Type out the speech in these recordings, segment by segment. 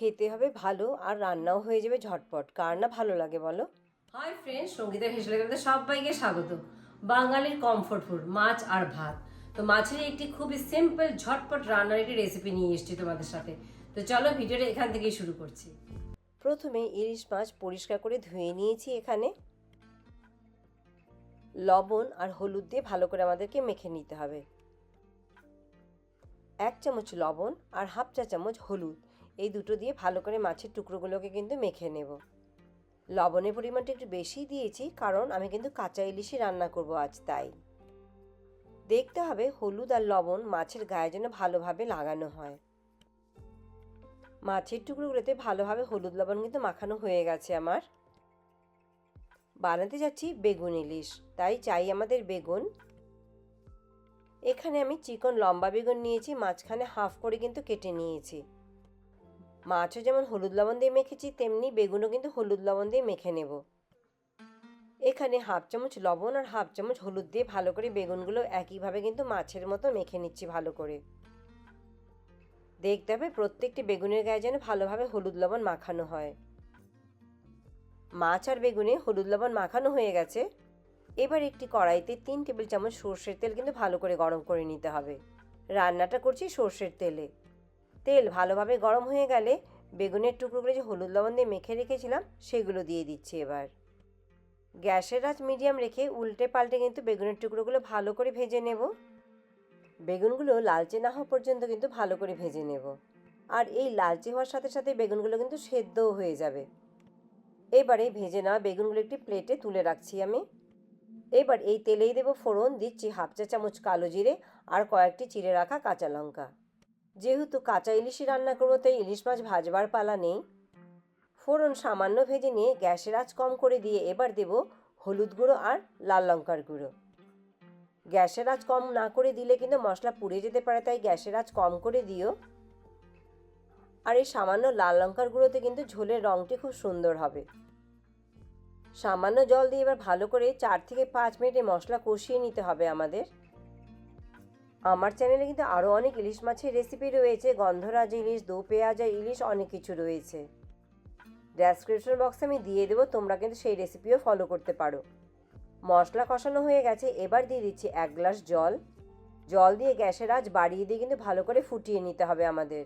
খেতে হবে ভালো আর রান্নাও হয়ে যাবে ঝটপট। কার না ভালো লাগে বলো? হাই ফ্রেন্ডস সঙ্গীতা হেসলে তোমাদের সবাইকে স্বাগত। বাঙালির কমফোর্ট ফুড মাছ আর ভাত। তো মাছের একটি খুবই সিম্পল ঝটপট রান্নার একটি রেসিপি নিয়ে এসেছি তোমাদের সাথে। তো চলো ভিডিওটা এখান থেকেই শুরু করছি। প্রথমে ইলিশ মাছ পরিষ্কার করে ধুয়ে নিয়েছি এখানে। লবণ আর হলুদ দিয়ে ভালো করে আমাদেরকে মেখে নিতে হবে। এক চামচ লবণ আর হাফ চা চামচ হলুদ। এই দুটো দিয়ে ভালো করে মাছের টুকরোগুলোকে কিন্তু মেখে নেব। লবণের পরিমাণটা একটু বেশি দিয়েছি, কারণ আমি কিন্তু কাঁচা ইলিশই রান্না করব আজ তাই। দেখতে হবে হলুদ আর লবণ মাছের গায়ে যেন ভালোভাবে লাগানো হয়। মাছের টুকরোগুলোতে ভালোভাবে হলুদ লবণ কিন্তু মাখানো হয়ে গেছে আমার। বানাতে যাচ্ছি বেগুন ইলিশ, তাই চাই আমাদের বেগুন। এখানে আমি চিকন লম্বা বেগুন নিয়েছি, মাঝখানে হাফ করে কিন্তু কেটে নিয়েছি। মাছও যেমন হলুদ লবণ দিয়ে মেখেছি, তেমনি বেগুনও কিন্তু হলুদ লবণ দিয়ে মেখে নেব। এখানে হাফ চামচ লবণ আর হাফ চামচ হলুদ দিয়ে ভালো করে বেগুনগুলো একইভাবে কিন্তু মাছের মতো মেখে নিচ্ছি ভালো করে। দেখতে হবে প্রত্যেকটি বেগুনের গায়ে যেন ভালোভাবে হলুদ লবণ মাখানো হয়। মাছ আর বেগুনে হলুদ লবণ মাখানো হয়ে গেছে। এবার একটি কড়াইতে তিন টেবিল চামচ সর্ষের তেল কিন্তু ভালো করে গরম করে নিতে হবে। রান্নাটা করছি সর্ষের তেলে। তেল ভালোভাবে গরম হয়ে গেলে বেগুনের টুকরোগুলো যে হলুদ লবণ দিয়ে মেখে রেখেছিলাম, সেগুলো দিয়ে দিচ্ছি এবার। গ্যাসের আঁচ মিডিয়াম রেখে উল্টে পাল্টে কিন্তু বেগুনের টুকরোগুলো ভালো করে ভেজে নেব। বেগুনগুলো লালচে না হওয়া পর্যন্ত কিন্তু ভালো করে ভেজে নেব। আর এই লালচে হওয়ার সাথে সাথে বেগুনগুলো কিন্তু সেদ্ধও হয়ে যাবে। এবারে ভেজে নেওয়া বেগুনগুলো একটি প্লেটে তুলে রাখছি আমি। এবার এই তেলেই দেবো ফোড়ন, দিচ্ছি হাফ চা চামচ কালো জিরে আর কয়েকটি চিড়ে রাখা কাঁচা লঙ্কা। যেহেতু কাঁচা ইলিশই রান্না করব, তাই ইলিশ মাছ ভাজবার পালা নেই। ফোড়ন সামান্য ভেজে নিয়ে গ্যাসের আঁচ কম করে দিয়ে এবার দেব হলুদ গুঁড়ো আর লাল লঙ্কার গুঁড়ো। গ্যাসের আঁচ কম না করে দিলে কিন্তু মশলা পুড়ে যেতে পারে, তাই গ্যাসের আঁচ কম করে দিও। আর এই সামান্য লাল লঙ্কার গুঁড়োতে কিন্তু ঝোলের রঙটি খুব সুন্দর হবে। সামান্য জল দিয়ে এবার ভালো করে চার থেকে পাঁচ মিনিটে মশলা কষিয়ে নিতে হবে আমাদের। আমার চ্যানেলে কিন্তু আরও অনেক ইলিশ মাছের রেসিপি রয়েছে। গন্ধরাজ ইলিশ, দো পেঁয়াজা ইলিশ অনেক কিছু রয়েছে। ডেসক্রিপশন বক্সে আমি দিয়ে দেবো, তোমরা কিন্তু সেই রেসিপিও ফলো করতে পারো। মশলা কষানো হয়ে গেছে, এবার দিয়ে দিচ্ছি এক গ্লাস জল। জল দিয়ে গ্যাসের আঁচ বাড়িয়ে দিয়ে কিন্তু ভালো করে ফুটিয়ে নিতে হবে আমাদের।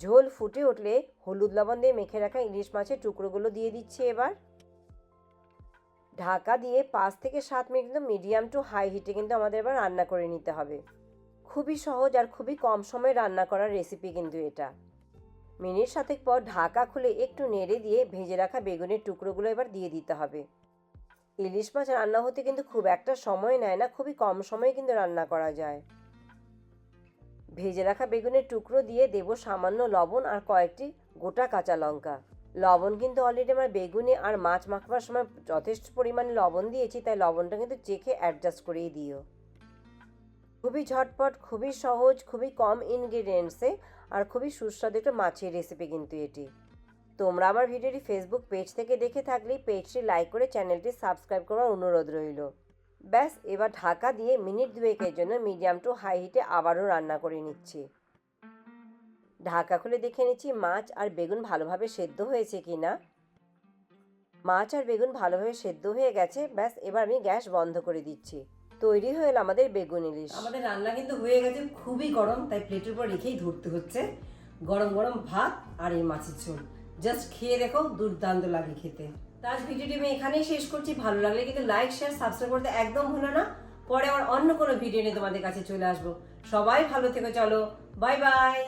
ঝোল ফুটে উঠলে হলুদ লবণ দিয়ে মেখে রাখা ইলিশ মাছের টুকরোগুলো দিয়ে দিচ্ছি এবার। ঢাকা দিয়ে পাঁচ থেকে সাত মিনিট কিন্তু মিডিয়াম টু হাই হিটে কিন্তু আমাদের এবার রান্না করে নিতে হবে। খুবই সহজ আর খুবই কম সময়ে রান্না করার রেসিপি কিন্তু এটা। মিনিট সাতেক পর ঢাকা খুলে একটু নেড়ে দিয়ে ভেজে রাখা বেগুনের টুকরোগুলো এবার দিয়ে দিতে হবে। ইলিশ মাছ রান্না হতে কিন্তু খুব একটা সময় নেয় না, খুবই কম সময়ে কিন্তু রান্না করা যায়। ভেজে রাখা বেগুনের টুকরো দিয়ে দেব সামান্য লবণ আর কয়েকটি গোটা কাঁচা লঙ্কা। লবণ কিন্তু অলরেডি আমার বেগুনে আর মাছ মাখবার সময় যথেষ্ট পরিমাণে লবণ দিয়েছি, তাই লবণটা কিন্তু চেখে অ্যাডজাস্ট করেই দিও। খুবই ঝটপট, খুবই সহজ, খুবই কম ইনগ্রিডিয়েন্টসে আর খুবই সুস্বাদু একটা মাছের রেসিপি কিন্তু এটি। তোমরা আমার ভিডিওটি ফেসবুক পেজ থেকে দেখে থাকলেই পেজটি লাইক করে চ্যানেলটি সাবস্ক্রাইব করার অনুরোধ রইল। ব্যাস, এবার ঢাকা দিয়ে মিনিট দুয়েকের জন্য মিডিয়াম টু হাই হিটে আবারও রান্না করে নিচ্ছি। ঢাকা খুলে দেখে নিচ্ছি মাছ আর বেগুন ভালোভাবে সেদ্ধ হয়েছে কি না। মাছ আর বেগুন ভালোভাবে সেদ্ধ হয়ে গেছে, ব্যাস এবার আমি গ্যাস বন্ধ করে দিচ্ছি। তৈরি হয়ে এলো আমাদের বেগুন ইলিশ। আমাদের রান্না কিন্তু হয়ে গেছে খুবই গরম, তাই প্লেটের উপর রেখেই ধরতে হচ্ছে। গরম গরম ভাত আর এই মাছের ঝোল। জাস্ট খেয়ে দেখো, দুর্দান্ত লাগে খেতে। তো আজ ভিডিওটি আমি এখানেই শেষ করছি। ভালো লাগলে কিন্তু লাইক শেয়ার সাবস্ক্রাইব করতে একদম ভুলো না। পরে আবার অন্য কোনো ভিডিও নিয়ে তোমাদের কাছে চলে আসব। সবাই ভালো থেকো, চলো বাই বাই